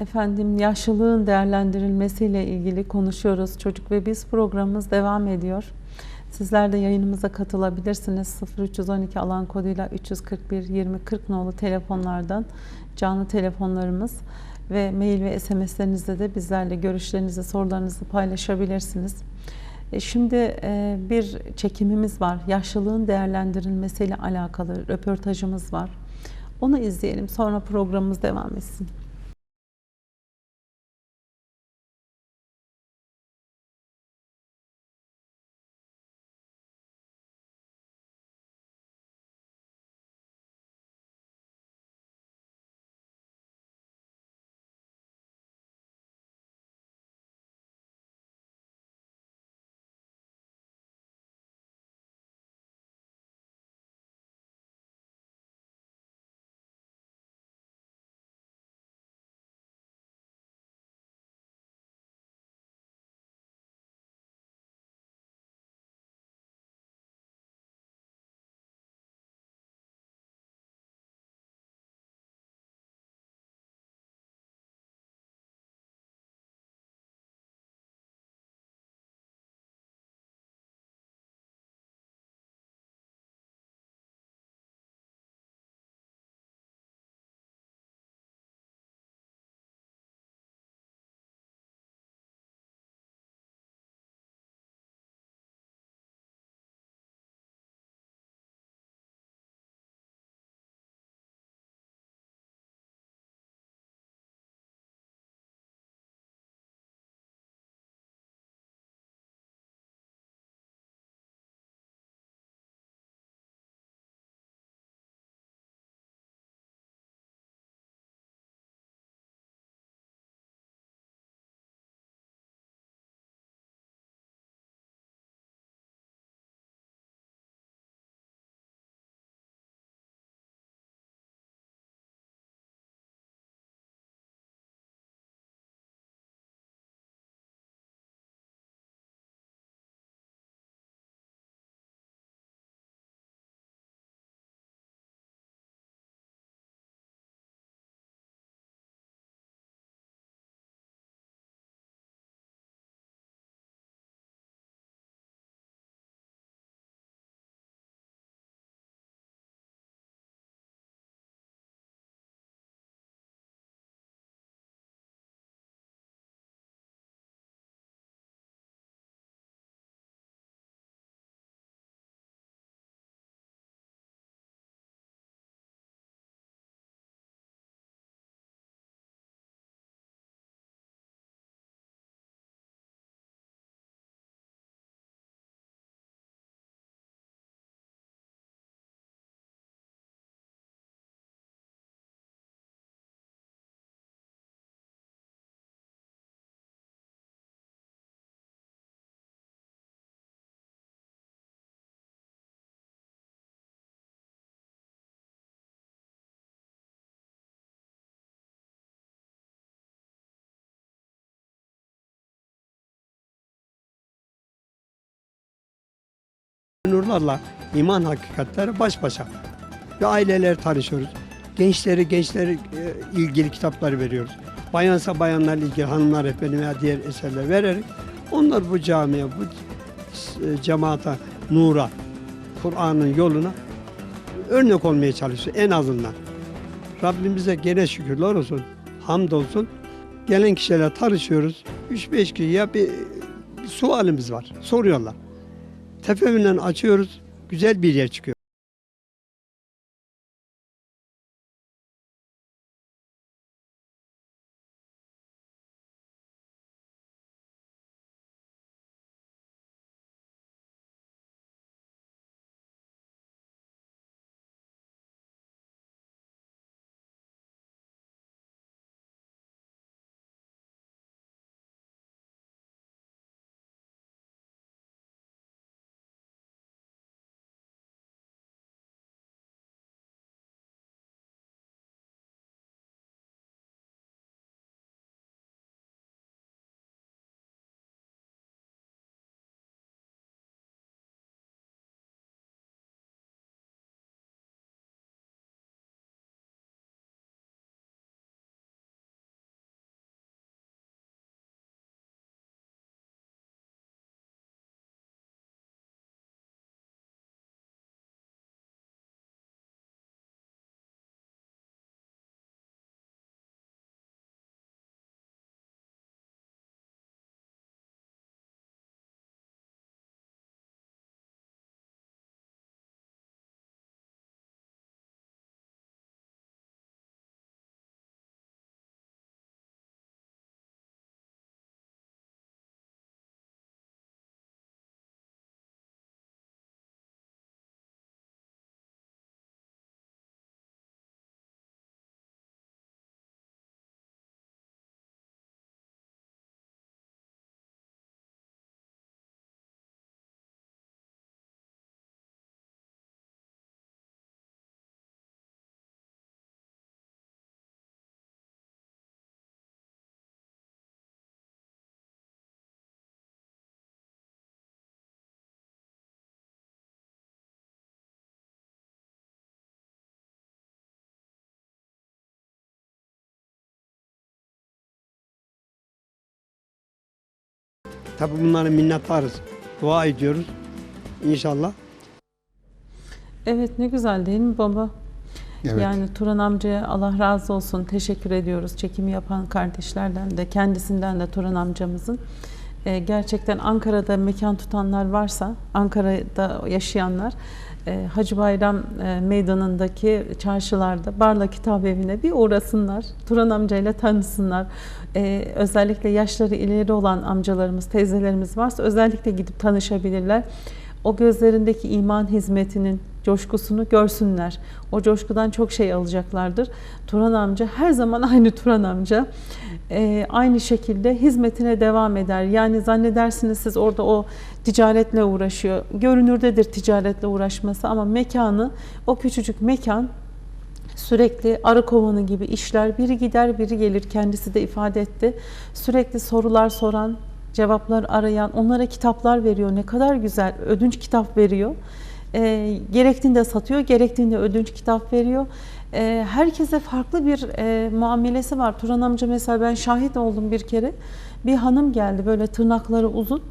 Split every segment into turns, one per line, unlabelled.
Efendim yaşlılığın değerlendirilmesiyle ilgili konuşuyoruz. Çocuk ve Biz programımız devam ediyor. Sizler de yayınımıza katılabilirsiniz. 0312 alan koduyla 341 20 40 nolu telefonlardan canlı telefonlarımız ve mail ve SMS'lerinizde de bizlerle görüşlerinizi, sorularınızı paylaşabilirsiniz. E, Şimdi e, bir çekimimiz var. Yaşlılığın değerlendirilmesiyle alakalı röportajımız var. Onu izleyelim. Sonra programımız devam etsin.
Nurlarla iman hakikatleri baş başa. Ve aileler tanışıyoruz. Gençleri gençleri e, ilgili kitapları veriyoruz. Bayansa bayanlarla ilgili hanımlar efendim veya diğer eserler vererek onlar bu camiye, bu e, cemaata, nura, Kur'an'ın yoluna örnek olmaya çalışıyor en azından. Rabbimize gene şükürler olsun, hamdolsun. Gelen kişilerle tanışıyoruz. 3-5 kişi ya bir, bir sualimiz var. Soruyorlar. Tefemmünen açıyoruz. Güzel bir yer çıkıyor. Tabii bunlara minnettarız. Dua ediyoruz. İnşallah.
Evet ne güzel değil mi baba?
Evet.
Yani Turan amcaya Allah razı olsun teşekkür ediyoruz. Çekimi yapan kardeşlerden de kendisinden de Turan amcamızın. Ee, gerçekten Ankara'da mekan tutanlar varsa, Ankara'da yaşayanlar e, Hacı Bayram e, meydanındaki çarşılarda Barla Kitap Evi'ne bir uğrasınlar. Turan amcayla tanısınlar. Ee, özellikle yaşları ileri olan amcalarımız, teyzelerimiz varsa özellikle gidip tanışabilirler. O gözlerindeki iman hizmetinin coşkusunu görsünler. O coşkudan çok şey alacaklardır. Turan amca her zaman aynı Turan amca. Ee, aynı şekilde hizmetine devam eder. Yani zannedersiniz siz orada o ticaretle uğraşıyor. Görünürdedir ticaretle uğraşması ama mekanı, o küçücük mekan sürekli arı kovanı gibi işler. Biri gider, biri gelir. Kendisi de ifade etti. Sürekli sorular soran, cevaplar arayan, onlara kitaplar veriyor. Ne kadar güzel. Ödünç kitap veriyor. E, gerektiğinde satıyor, gerektiğinde ödünç kitap veriyor. E, herkese farklı bir e, muamelesi var. Turan amca mesela ben şahit oldum bir kere. Bir hanım geldi böyle tırnakları uzun.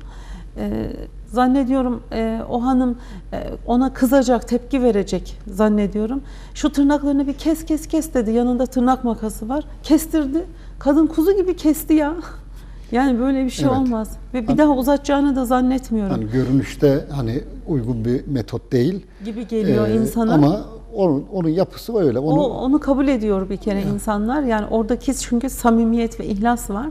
E, zannediyorum e, o hanım e, ona kızacak, tepki verecek zannediyorum. Şu tırnaklarını bir kes kes kes dedi. Yanında tırnak makası var. Kestirdi. Kadın kuzu gibi kesti ya. Yani böyle bir şey
Evet.
olmaz. Ve bir daha uzatacağını da zannetmiyorum.
Hani görünüşte hani uygun bir metot değil.
gibi geliyor
Ee,
insana.
Ama onun, onun yapısı öyle. Onu,
O onu kabul ediyor bir kere insanlar. Yani oradaki çünkü samimiyet ve ihlas var.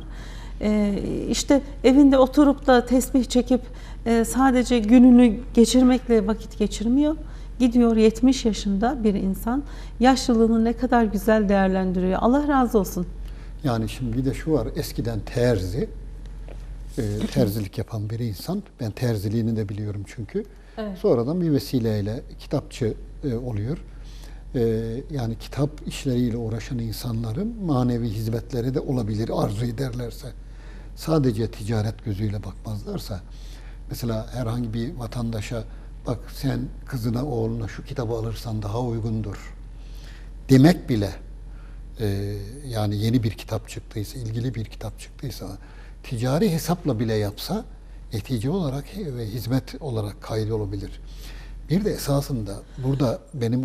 Ee, işte evinde oturup da tesbih çekip e, sadece gününü geçirmekle vakit geçirmiyor. Gidiyor 70 yaşında bir insan yaşlılığını ne kadar güzel değerlendiriyor. Allah razı olsun.
Yani şimdi bir de şu var. Eskiden terzi, e, terzilik yapan bir insan. Ben terziliğini de biliyorum çünkü.
Evet.
Sonradan bir vesileyle kitapçı e, oluyor. E, yani kitap işleriyle uğraşan insanların manevi hizmetleri de olabilir arzu ederlerse. Sadece ticaret gözüyle bakmazlarsa. Mesela herhangi bir vatandaşa bak sen kızına oğluna şu kitabı alırsan daha uygundur demek bile e, yani yeni bir kitap çıktıysa, ilgili bir kitap çıktıysa, ticari hesapla bile yapsa netice olarak ve hizmet olarak kaydolabilir. Bir de esasında burada benim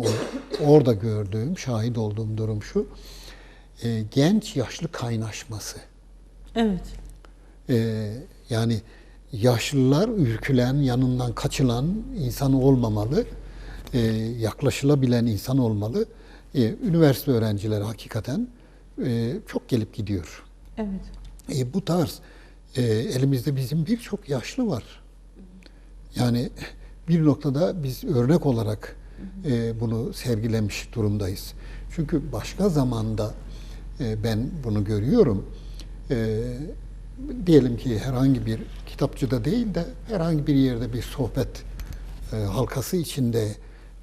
orada gördüğüm, şahit olduğum durum şu, e, genç yaşlı kaynaşması.
Evet.
Ee, yani yaşlılar ürkülen, yanından kaçılan insan olmamalı, ee, yaklaşılabilen insan olmalı. Ee, üniversite öğrencileri hakikaten e, çok gelip gidiyor.
Evet.
E, bu tarz e, elimizde bizim birçok yaşlı var. Yani bir noktada biz örnek olarak e, bunu sergilemiş durumdayız. Çünkü başka zamanda e, ben bunu görüyorum. E, diyelim ki herhangi bir kitapçıda değil de herhangi bir yerde bir sohbet e, halkası içinde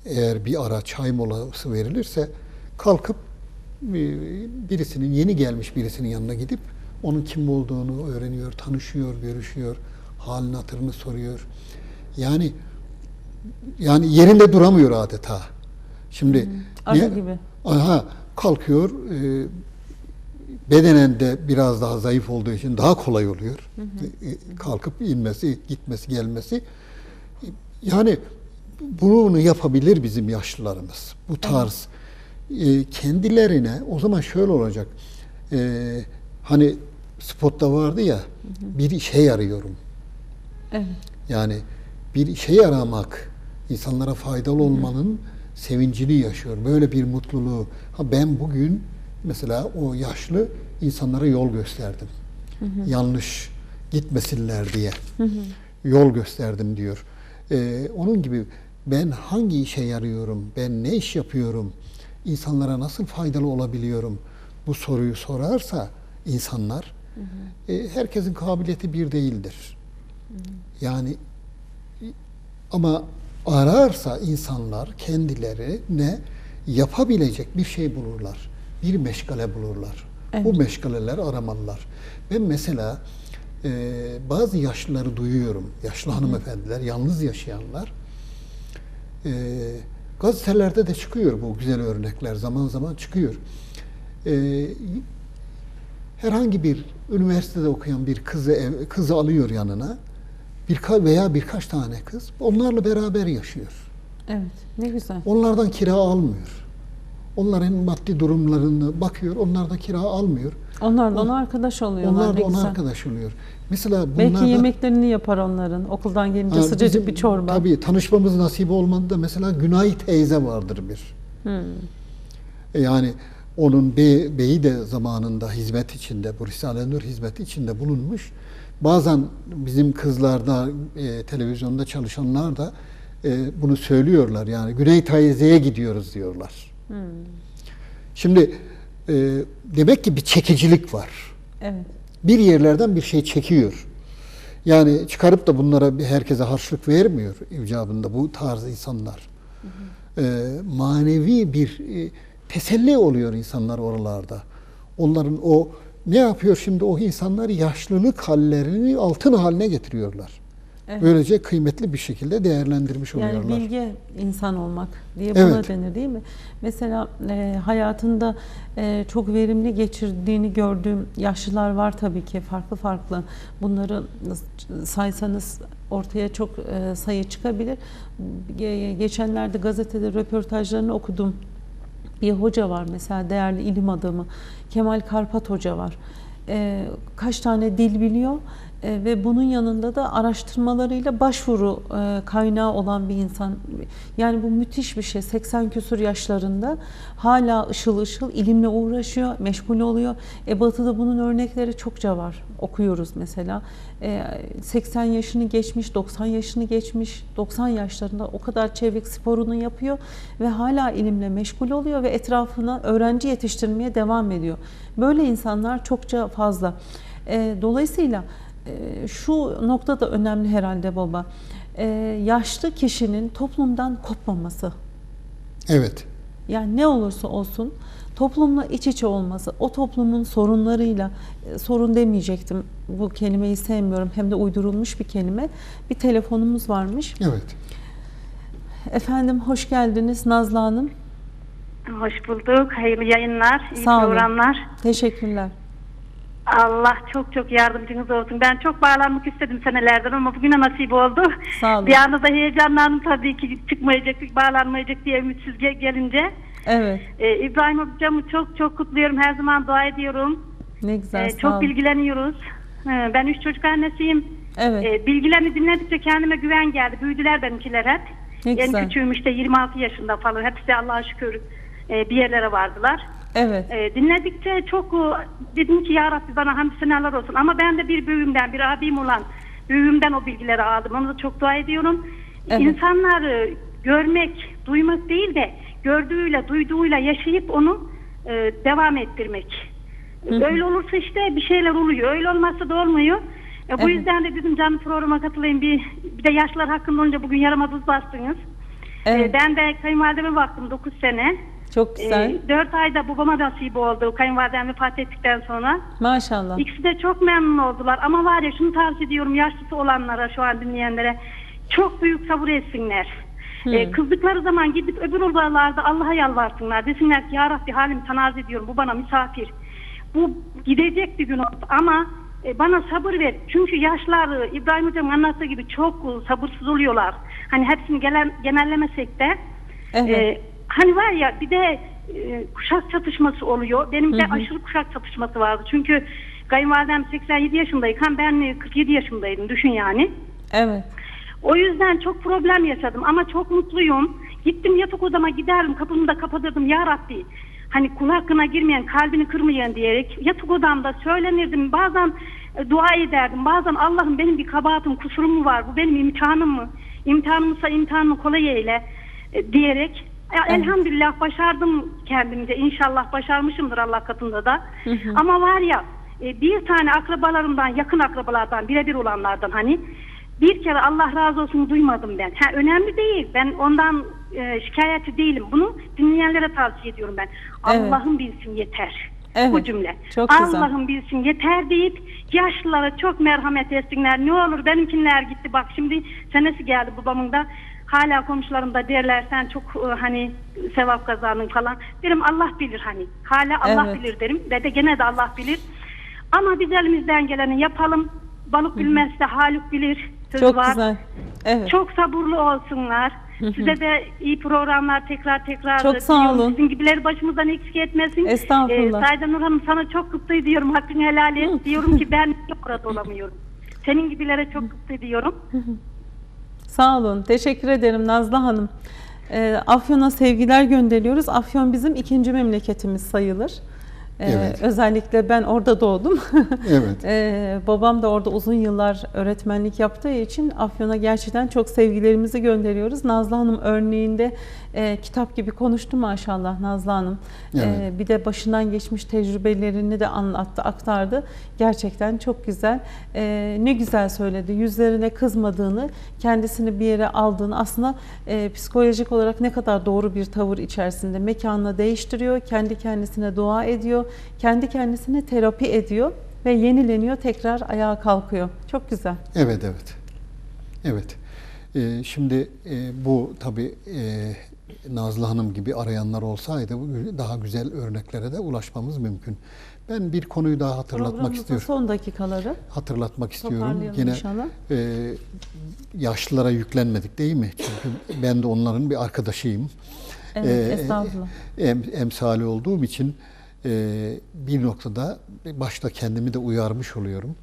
eğer bir ara çay molası verilirse kalkıp birisinin yeni gelmiş birisinin yanına gidip onun kim olduğunu öğreniyor, tanışıyor, görüşüyor, halini hatırını soruyor. Yani yani yerinde duramıyor adeta. Şimdi
Arı
ne-
gibi.
Aha kalkıyor e, bedenen de biraz daha zayıf olduğu için daha kolay oluyor. E, Kalkıp inmesi, gitmesi, gelmesi. Yani bunu yapabilir bizim yaşlılarımız. Bu tarz e, kendilerine o zaman şöyle olacak. E, hani spotta vardı ya bir işe yarıyorum.
Evet.
Yani bir işe yaramak, insanlara faydalı olmanın sevincini yaşıyor. Böyle bir mutluluğu. Ha ben bugün mesela o yaşlı insanlara yol gösterdim. Yanlış gitmesinler diye. Yol gösterdim diyor. Ee, onun gibi ben hangi işe yarıyorum, ben ne iş yapıyorum, insanlara nasıl faydalı olabiliyorum bu soruyu sorarsa insanlar e, herkesin kabiliyeti bir değildir. Yani ama ararsa insanlar kendilerine yapabilecek bir şey bulurlar. Bir meşgale bulurlar. Bu
Evet.
meşgaleler aramalılar. Ben mesela e, bazı yaşlıları duyuyorum. Yaşlı hanımefendiler, yalnız yaşayanlar. E, gazetelerde de çıkıyor bu güzel örnekler. Zaman zaman çıkıyor. E, herhangi bir üniversitede okuyan bir kızı ev- kızı alıyor yanına birka veya birkaç tane kız onlarla beraber yaşıyor.
Evet. Ne güzel.
Onlardan kira almıyor. Onların maddi durumlarına bakıyor, onlardan kira almıyor.
Onlar da ona arkadaş oluyorlar.
Onlar da ona
güzel.
arkadaş oluyor. Mesela bunlar
Belki
da-
yemeklerini yapar onların. Okuldan gelince
Ha,
sıcacık
bizim-
bir çorba.
Tabii tanışmamız nasip olmadı da mesela Günay teyze vardır bir.
Hmm.
E Yani onun bey, beyi de zamanında hizmet içinde, bu Risale-i Nur hizmeti içinde bulunmuş. Bazen bizim kızlarda, e, televizyonda çalışanlar da e, bunu söylüyorlar. Yani Güney teyzeye gidiyoruz diyorlar.
Hmm.
Şimdi e, demek ki bir çekicilik var.
Evet.
bir yerlerden bir şey çekiyor. Yani çıkarıp da bunlara bir herkese harçlık vermiyor icabında bu tarz insanlar. Ee, manevi bir e, teselli oluyor insanlar oralarda. Onların o ne yapıyor şimdi o insanlar yaşlılık hallerini altın haline getiriyorlar.
Evet.
Böylece kıymetli bir şekilde değerlendirmiş
Yani
oluyorlar.
bilge insan olmak diye buna
Evet.
denir değil mi? Mesela e, hayatında e, çok verimli geçirdiğini gördüğüm yaşlılar var tabii ki farklı farklı. Bunları saysanız ortaya çok e, sayı çıkabilir. Ge- geçenlerde gazetede röportajlarını okudum. Bir hoca var mesela değerli ilim adamı Kemal Karpat Hoca var. E, kaç tane dil biliyor ve bunun yanında da araştırmalarıyla başvuru e, kaynağı olan bir insan. Yani bu müthiş bir şey. 80 küsur yaşlarında hala ışıl ışıl ilimle uğraşıyor, meşgul oluyor. E, batı'da bunun örnekleri çokça var. Okuyoruz mesela. E, 80 yaşını geçmiş, 90 yaşını geçmiş, 90 yaşlarında o kadar çevik sporunu yapıyor ve hala ilimle meşgul oluyor ve etrafına öğrenci yetiştirmeye devam ediyor. Böyle insanlar çokça fazla. E, dolayısıyla e, şu nokta da önemli herhalde baba. E, yaşlı kişinin toplumdan kopmaması.
Evet.
Yani ne olursa olsun toplumla iç içe olması, o toplumun sorunlarıyla, e, sorun demeyecektim, bu kelimeyi sevmiyorum, hem de uydurulmuş bir kelime. Bir telefonumuz varmış.
Evet.
Efendim hoş geldiniz Nazlı Hanım.
Hoş bulduk. Hayırlı yayınlar, iyi
Sağ olun.
programlar.
Teşekkürler.
Allah çok çok yardımcınız olsun. Ben çok bağlanmak istedim senelerden ama bugüne nasip oldu.
Sağ olun.
Bir anda da heyecanlandım tabii ki çıkmayacak, bağlanmayacak diye ümitsiz ge- gelince.
Evet,
Ee, İbrahim hocamı çok çok kutluyorum. Her zaman dua ediyorum.
ne güzel.
Ee,
sağ
çok
olun.
bilgileniyoruz. Ee, ben üç çocuk annesiyim.
Evet,
Ee, bilgilerini dinledikçe kendime güven geldi. Büyüdüler benimkiler hep.
Ne
en
güzel.
küçüğüm işte 26 yaşında falan. Hepsi Allah'a şükür e, bir yerlere vardılar.
Evet,
E, dinledikçe çok e, dedim ki ya Rabbi bana hamdü senalar olsun. Ama ben de bir büyüğümden, bir abim olan büyüğümden o bilgileri aldım. Ona da çok dua ediyorum.
Evet.
İnsanları görmek, duymak değil de gördüğüyle, duyduğuyla yaşayıp onu e, devam ettirmek.
Hı hı.
Öyle olursa işte bir şeyler oluyor. Öyle olmazsa da olmuyor. E, bu
Evet.
yüzden de dedim canlı programa katılayım. Bir, bir de yaşlar hakkında olunca bugün yarama buz bastınız. E,
evet.
ben de kayınvalideme baktım 9 sene.
Çok güzel.
Ee, 4 ayda babama nasip oldu kayınvalidem vefat ettikten sonra.
Maşallah.
İkisi de çok memnun oldular. Ama var ya şunu tavsiye ediyorum yaşlısı olanlara şu an dinleyenlere. Çok büyük sabır etsinler.
Hı.
Ee, kızdıkları zaman gidip öbür odalarda Allah'a yalvarsınlar. Desinler ki ya Rabbi halimi tanaz ediyorum. Bu bana misafir. Bu gidecek bir gün oldu ama e, bana sabır ver. Çünkü yaşlar e, İbrahim Hocam anlattığı gibi çok e, sabırsız oluyorlar. Hani hepsini gelen, genellemesek de
Evet.
ee, hani var ya bir de e, kuşak çatışması oluyor. Benim de
Hı hı.
aşırı kuşak çatışması vardı. Çünkü kayınvalidem 87 yaşındayken ben e, 47 yaşındaydım. Düşün yani.
Evet.
O yüzden çok problem yaşadım ama çok mutluyum. Gittim yatak odama giderdim kapımı da kapatırdım ya Rabbi. Hani kul hakkına girmeyen kalbini kırmayan diyerek yatak odamda söylenirdim. Bazen e, dua ederdim. Bazen Allah'ım benim bir kabahatim kusurum mu var? Bu benim imtihanım mı? İmtihanımsa imtihanımı kolay eyle e, diyerek ya elhamdülillah başardım kendimce. İnşallah başarmışımdır Allah katında da.
Hı hı.
Ama var ya e, bir tane akrabalarımdan yakın akrabalardan birebir olanlardan hani bir kere Allah razı olsun duymadım ben. Ha, önemli değil. Ben ondan e, şikayetçi değilim. Bunu dinleyenlere tavsiye ediyorum ben.
Evet.
Allah'ım bilsin yeter.
Evet,
Bu cümle. Allah'ım bilsin yeter deyip yaşlılara çok merhamet etsinler. Ne olur benimkinler gitti. Bak şimdi senesi geldi babamın da. Hala komşularım da derler sen çok e, hani sevap kazandın falan. Derim Allah bilir hani. Hala Allah
Evet.
bilir derim. Ve de gene de Allah bilir. Ama biz elimizden geleni yapalım. Balık bilmezse Haluk bilir. söz
Çok
var.
güzel. Evet.
Çok sabırlı olsunlar. Size de iyi programlar tekrar tekrar
Çok sağ
diliyorum.
olun.
Sizin gibileri başımızdan eksik etmesin.
Estağfurullah.
Ee, Saide Nur Hanım sana çok kutlu ediyorum. Hakkını helal et. diyorum ki ben niye burada olamıyorum. Senin gibilere çok kutlu ediyorum.
Sağ olun. Teşekkür ederim Nazlı Hanım. Ee, Afyon'a sevgiler gönderiyoruz. Afyon bizim ikinci memleketimiz sayılır. Ee,
Evet.
Özellikle ben orada doğdum.
Evet.
Ee, babam da orada uzun yıllar öğretmenlik yaptığı için Afyon'a gerçekten çok sevgilerimizi gönderiyoruz. Nazlı Hanım örneğinde e, kitap gibi konuştu maşallah Nazlı Hanım.
Evet.
Ee, bir de başından geçmiş tecrübelerini de anlattı, aktardı. Gerçekten çok güzel. Ee, ne güzel söyledi. Yüzlerine kızmadığını, kendisini bir yere aldığını aslında e, psikolojik olarak ne kadar doğru bir tavır içerisinde mekanını değiştiriyor, kendi kendisine dua ediyor, kendi kendisine terapi ediyor ve yenileniyor, tekrar ayağa kalkıyor. Çok güzel.
Evet, evet. Evet. Ee, şimdi e, bu tabii e, Nazlı Hanım gibi arayanlar olsaydı bu daha güzel örneklere de ulaşmamız mümkün. Ben bir konuyu daha hatırlatmak istiyorum.
son dakikaları
Hatırlatmak istiyorum. Yine
inşallah.
e, yaşlılara yüklenmedik değil mi? Çünkü ben de onların bir arkadaşıyım.
Evet, estağfurullah.
em, emsali olduğum için e, bir noktada başta kendimi de uyarmış oluyorum.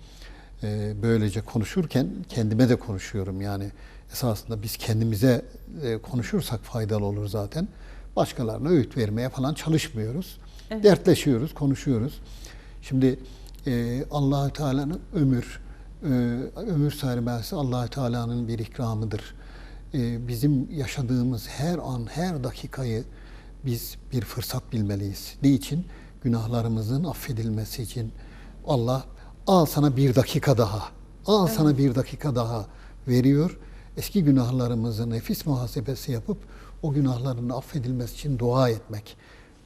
E, böylece konuşurken kendime de konuşuyorum. Yani esasında biz kendimize e, konuşursak faydalı olur zaten. Başkalarına öğüt vermeye falan çalışmıyoruz.
Evet.
Dertleşiyoruz, konuşuyoruz. Şimdi e, allah Teala'nın ömür, e, ömür sayılması allah Teala'nın bir ikramıdır. Bizim yaşadığımız her an, her dakikayı biz bir fırsat bilmeliyiz. Niçin? Günahlarımızın affedilmesi için. Allah al sana bir dakika daha, al sana bir dakika daha veriyor. Eski günahlarımızı nefis muhasebesi yapıp o günahların affedilmesi için dua etmek.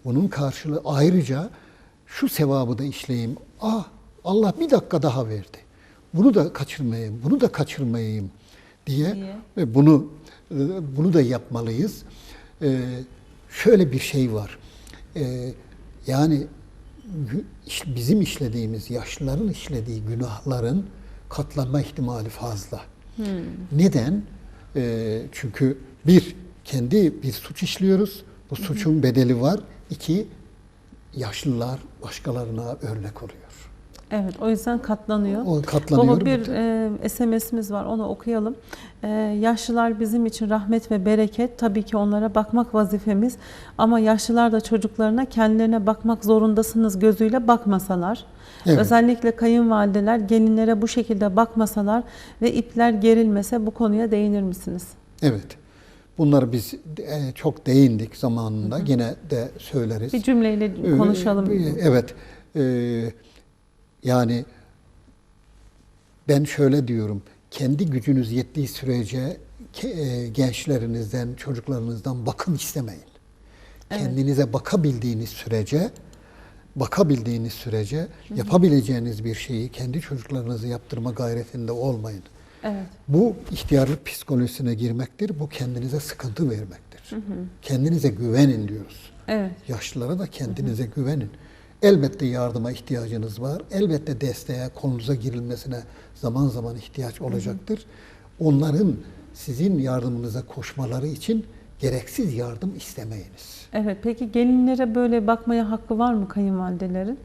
Bunun karşılığı ayrıca şu sevabı da işleyeyim. Ah Allah bir dakika daha verdi. Bunu da kaçırmayayım, bunu da kaçırmayayım diye
Diye.
ve bunu e, bunu da yapmalıyız. Ee, şöyle bir şey var. Ee, yani bizim işlediğimiz, yaşlıların işlediği günahların katlanma ihtimali fazla. Neden? Ee, çünkü bir, kendi bir suç işliyoruz. Bu suçun bedeli var. İki, yaşlılar başkalarına örnek oluyor.
Evet, o yüzden katlanıyor.
O katlanıyor.
Baba bir e, SMS'imiz var, onu okuyalım. E, yaşlılar bizim için rahmet ve bereket. Tabii ki onlara bakmak vazifemiz. Ama yaşlılar da çocuklarına kendilerine bakmak zorundasınız gözüyle bakmasalar.
Evet.
Özellikle kayınvalideler gelinlere bu şekilde bakmasalar ve ipler gerilmese bu konuya değinir misiniz?
Evet. Bunları biz e, çok değindik zamanında. Gene de söyleriz.
Bir cümleyle
Ee,
konuşalım.
Evet. Ee, yani ben şöyle diyorum. Kendi gücünüz yettiği sürece e, gençlerinizden, çocuklarınızdan bakım istemeyin.
Evet.
Kendinize bakabildiğiniz sürece bakabildiğiniz sürece yapabileceğiniz bir şeyi kendi çocuklarınızı yaptırma gayretinde olmayın.
Evet.
Bu ihtiyarlık psikolojisine girmektir. Bu kendinize sıkıntı vermektir. Kendinize güvenin diyoruz.
Evet.
Yaşlılara da kendinize güvenin. Elbette yardıma ihtiyacınız var. Elbette desteğe, kolunuza girilmesine zaman zaman ihtiyaç olacaktır. Onların sizin yardımınıza koşmaları için gereksiz yardım istemeyiniz.
Evet. Peki gelinlere böyle bakmaya hakkı var mı kayınvalidelerin?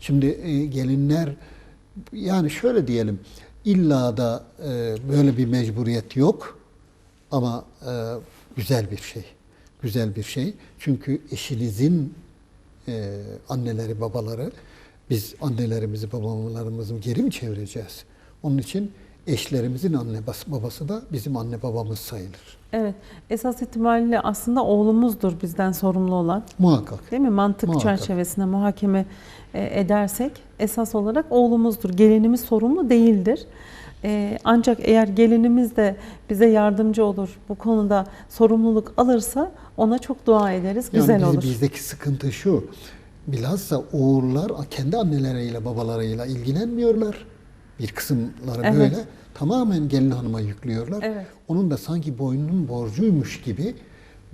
Şimdi e, gelinler yani şöyle diyelim illa da e, böyle bir mecburiyet yok ama e, güzel bir şey. Güzel bir şey. Çünkü eşinizin e, anneleri, babaları biz annelerimizi, babalarımızı geri mi çevireceğiz? Onun için eşlerimizin anne bas- babası da bizim anne babamız sayılır.
Evet. Esas itibariyle aslında oğlumuzdur bizden sorumlu olan.
Muhakkak.
Değil mi? Mantık
Muhakkak.
çerçevesinde muhakeme e, edersek esas olarak oğlumuzdur. Gelinimiz sorumlu değildir. E, ancak eğer gelinimiz de bize yardımcı olur, bu konuda sorumluluk alırsa ona çok dua ederiz.
Yani
Güzel
biz-
olur.
bizdeki sıkıntı şu. Bilhassa oğullar kendi anneleriyle babalarıyla ilgilenmiyorlar. Bir kısımları
Evet.
böyle tamamen gelin hanıma yüklüyorlar.
Evet.
Onun da sanki boynunun borcuymuş gibi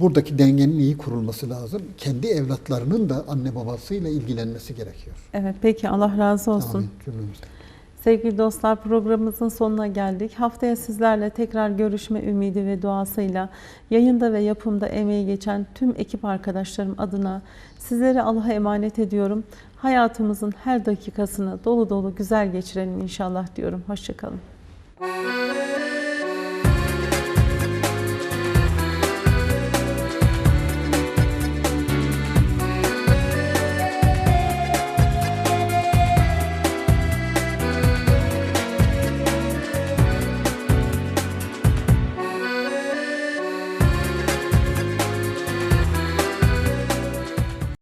buradaki dengenin iyi kurulması lazım. Kendi evlatlarının da anne babasıyla ilgilenmesi gerekiyor.
Evet, peki Allah razı olsun.
Amin cümlemizden.
Sevgili dostlar programımızın sonuna geldik. Haftaya sizlerle tekrar görüşme ümidi ve duasıyla yayında ve yapımda emeği geçen tüm ekip arkadaşlarım adına sizleri Allah'a emanet ediyorum. Hayatımızın her dakikasını dolu dolu güzel geçirelim inşallah diyorum. Hoşçakalın.